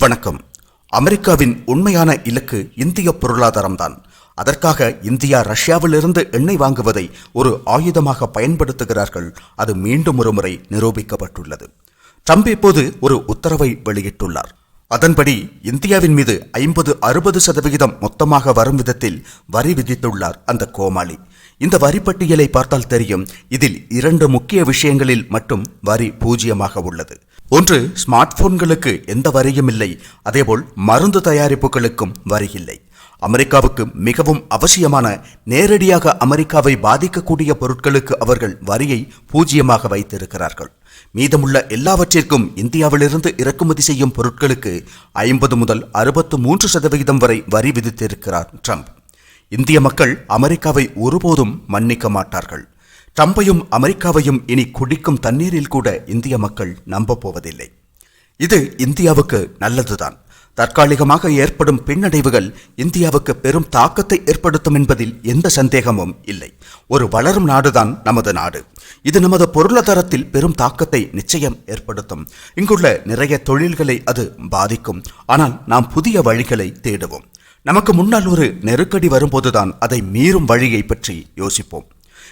வணக்கம். அமெரிக்காவின் உண்மையான இலக்கு இந்திய பொருளாதாரம்தான். அதற்காக இந்தியா ரஷ்யாவிலிருந்து எண்ணெய் வாங்குவதை ஒரு ஆயுதமாக பயன்படுத்துகிறார்கள். அது மீண்டும் ஒரு முறை நிரூபிக்கப்பட்டுள்ளது. ட்ரம்ப் இப்போது ஒரு உத்தரவை வெளியிட்டுள்ளார். அதன்படி இந்தியாவின் மீது ஐம்பது அறுபது சதவிகிதம் மொத்தமாக வரும் விதத்தில் வரி விதித்துள்ளார் அந்த கோமாளி. இந்த வரி பட்டியலை பார்த்தால் தெரியும் இதில் இரண்டு முக்கிய விஷயங்களில் மட்டும் வரி பூஜ்ஜியமாக உள்ளது. ஒன்று ஸ்மார்ட் போன்களுக்கு எந்த வரியும் இல்லை. அதேபோல் மருந்து தயாரிப்புகளுக்கும் வரி இல்லை அமெரிக்காவுக்கு மிகவும் அவசியமான நேரடியாக அமெரிக்காவை பாதிக்கக்கூடிய பொருட்களுக்கு அவர்கள் வரியை பூஜ்ஜியமாக வைத்திருக்கிறார்கள். மீதமுள்ள எல்லாவற்றிற்கும் இந்தியாவிலிருந்து இறக்குமதி செய்யும் பொருட்களுக்கு ஐம்பது முதல் அறுபத்து மூன்று சதவிகிதம் வரை வரி விதித்திருக்கிறார் ட்ரம்ப். இந்திய மக்கள் அமெரிக்காவை ஒருபோதும் மன்னிக்க மாட்டார்கள். ட்ரம்பையும் அமெரிக்காவையும் இனி குடிக்கும் தண்ணீரில் கூட இந்திய மக்கள் நம்ப போவதில்லை இது இந்தியாவுக்கு நல்லதுதான். தற்காலிகமாக ஏற்படும் பின்னடைவுகள் இந்தியாவுக்கு பெரும் தாக்கத்தை ஏற்படுத்தும் என்பதில் எந்த சந்தேகமும் இல்லை. ஒரு வளரும் நாடுதான் நமது நாடு. இது நமது பொருளாதாரத்தில் பெரும் தாக்கத்தை நிச்சயம் ஏற்படுத்தும். இங்குள்ள நிறைய தொழில்களை அது பாதிக்கும். ஆனால் நாம் புதிய வழிகளை தேடுவோம். நமக்கு முன்னால் ஒரு நெருக்கடி வரும்போதுதான் அதை மீறும் வழியை பற்றி யோசிப்போம்.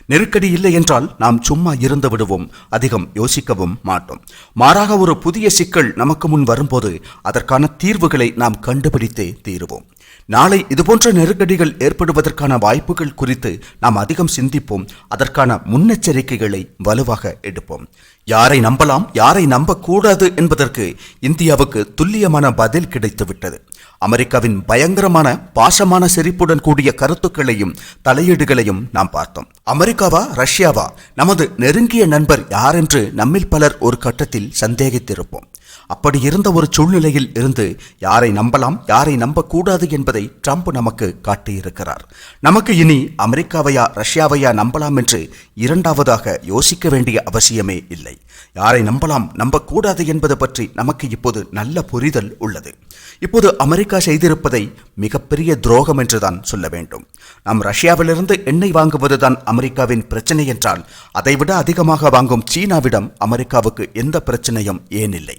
நெருக்கடி இல்லை என்றால் நாம் சும்மா இருந்து விடுவோம். அதிகம் யோசிக்கவும் மாட்டோம். மாறாக ஒரு புதிய சிக்கல் நமக்கு முன் வரும்போது அதற்கான தீர்வுகளை நாம் கண்டுபிடித்தே தீருவோம். நாளை இதுபோன்ற நெருக்கடிகள் ஏற்படுவதற்கான வாய்ப்புகள் குறித்து நாம் அதிகம் சிந்திப்போம். அதற்கான முன்னெச்சரிக்கைகளை வலுவாக எடுப்போம். யாரை நம்பலாம் யாரை நம்பக்கூடாது என்பதற்கு இந்தியாவுக்கு துல்லியமான பதில் கிடைத்துவிட்டது. அமெரிக்காவின் பயங்கரமான பாசமான சிரிப்புடன் கூடிய கருத்துக்களையும் தலையீடுகளையும் நாம் பார்த்தோம். அமெரிக்காவா ரஷ்யாவா? நமது நெருங்கிய நண்பர் யாரென்று நம்மில் பலர் ஒரு கட்டத்தில் சந்தேகித்திருப்போம். அப்படி இருந்த ஒரு சூழ்நிலையில் இருந்து யாரை நம்பலாம் யாரை நம்பக்கூடாது என்பதை ட்ரம்ப் நமக்கு காட்டியிருக்கிறார். நமக்கு இனி அமெரிக்காவையா ரஷ்யாவையா நம்பலாம் என்று இரண்டாவதாக யோசிக்க வேண்டிய அவசியமே இல்லை. யாரை நம்பலாம் நம்பக்கூடாது என்பது பற்றி நமக்கு இப்போது நல்ல புரிதல் உள்ளது. இப்போது அமெரிக்கா செய்திருப்பதை மிகப்பெரிய துரோகம் என்றுதான் சொல்ல வேண்டும். நாம் ரஷ்யாவிலிருந்து எண்ணெய் வாங்குவதுதான் அமெரிக்காவின் பிரச்சனை என்றால் அதைவிட அதிகமாக வாங்கும் சீனாவிடம் அமெரிக்காவுக்கு எந்த பிரச்சனையும் ஏனில்லை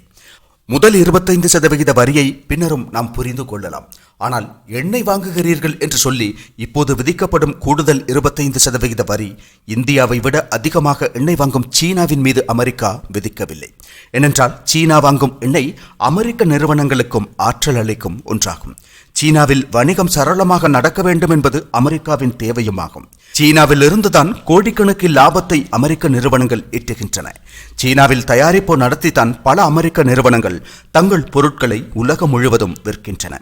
முதல் இருபத்தைந்து சதவிகித வரியை பின்னரும் நாம் புரிந்து கொள்ளலாம். ஆனால் எண்ணெய் வாங்குகிறீர்கள் என்று சொல்லி இப்போது விதிக்கப்படும் கூடுதல் இருபத்தைந்து சதவிகித வரி இந்தியாவை விட அதிகமாக எண்ணெய் வாங்கும் சீனாவின் மீது அமெரிக்கா விதிக்கவில்லை. ஏனென்றால் சீனா வாங்கும் எண்ணெய் அமெரிக்க நிறுவனங்களுக்கும் ஆற்றல் அளிக்கும் ஒன்றாகும். சீனாவில் வணிகம் சரளமாக நடக்க வேண்டும் என்பது அமெரிக்காவின் தேவையுமாகும். சீனாவில் இருந்துதான் கோடிக்கணக்கில் லாபத்தை அமெரிக்க நிறுவனங்கள் ஈட்டுகின்றன. சீனாவில் தயாரிப்பு நடத்தித்தான் பல அமெரிக்க நிறுவனங்கள் தங்கள் பொருட்களை உலகம் முழுவதும் விற்கின்றன.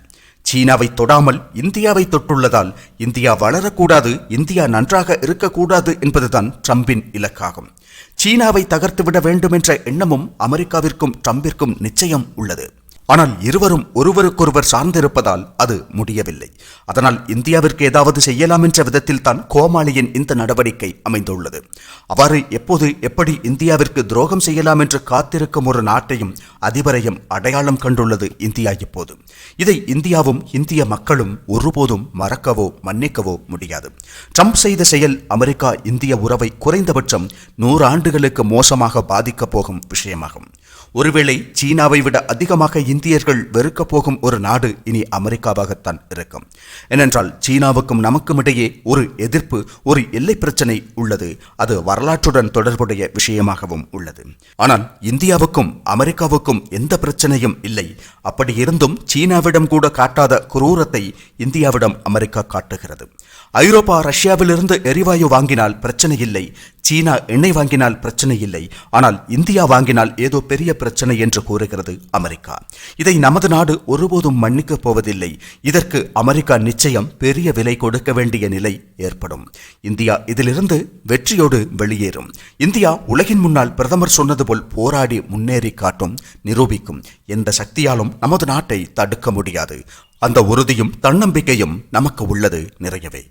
சீனாவை தொடாமல் இந்தியாவை தொட்டுள்ளதால் இந்தியா வளரக்கூடாது இந்தியா நன்றாக இருக்கக்கூடாது என்பதுதான் ட்ரம்பின் இலக்காகும். சீனாவை தகர்த்துவிட வேண்டும் என்ற எண்ணமும் அமெரிக்காவிற்கும் ட்ரம்பிற்கும் நிச்சயம் உள்ளது. ஆனால் இருவரும் ஒருவருக்கொருவர் சார்ந்திருப்பதால் அது முடியவில்லை. அதனால் இந்தியாவிற்கு ஏதாவது செய்யலாம் என்ற விதத்தில் தான் கோமாளியின் இந்த நடவடிக்கை அமைந்துள்ளது. அவ்வாறு எப்போது எப்படி இந்தியாவிற்கு துரோகம் செய்யலாம் என்று காத்திருக்கும் ஒரு நாட்டையும் அதிபரையும் அடையாளம் கண்டுள்ளது இந்தியா இப்போது. இதை இந்தியாவும் இந்திய மக்களும் ஒருபோதும் மறக்கவோ மன்னிக்கவோ முடியாது. ட்ரம்ப் செய்த செயல் அமெரிக்கா இந்திய உறவை குறைந்தபட்சம் நூறு ஆண்டுகளுக்கு மோசமாக பாதிக்கப் போகும் விஷயமாகும். ஒருவேளை சீனாவை விட அதிகமாக இந்தியர்கள் வெறுக்கப் போகும் ஒரு நாடு இனி அமெரிக்காவாகத்தான் இருக்கும். ஏனென்றால் சீனாவுக்கும் நமக்கும் இடையே ஒரு எதிர்ப்பு ஒரு எல்லை பிரச்சனை உள்ளது. அது வரலாற்றுடன் தொடர்புடைய விஷயமாகவும் உள்ளது. ஆனால் இந்தியாவுக்கும் அமெரிக்காவுக்கும் எந்த பிரச்சனையும் இல்லை. அப்படி இருந்தும் சீனாவிடம் கூட காட்டாத குரூரத்தை இந்தியாவிடம் அமெரிக்கா காட்டுகிறது. ஐரோப்பா ரஷ்யாவிலிருந்து எரிவாயு வாங்கினால் பிரச்சனை இல்லை. சீனா எண்ணெய் வாங்கினால் பிரச்சனை இல்லை. ஆனால் இந்தியா வாங்கினால் ஏதோ பெரிய பிரச்சனை என்று கூறுகிறது அமெரிக்கா. இதை நமது நாடு ஒருபோதும் மன்னிக்கப் போவதில்லை. இதற்கு அமெரிக்கா நிச்சயம் பெரிய விலை கொடுக்க வேண்டிய நிலை ஏற்படும். இந்தியா இதிலிருந்து வெற்றியோடு வெளியேறும். இந்தியா உலகின் முன்னால் பிரதமர் சொன்னது போல் போராடி முன்னேறி காட்டும் நிரூபிக்கும். எந்த சக்தியாலும் நமது நாட்டை தடுக்க முடியாது. அந்த உறுதியும் தன்னம்பிக்கையும் நமக்கு உள்ளது நிறையவே.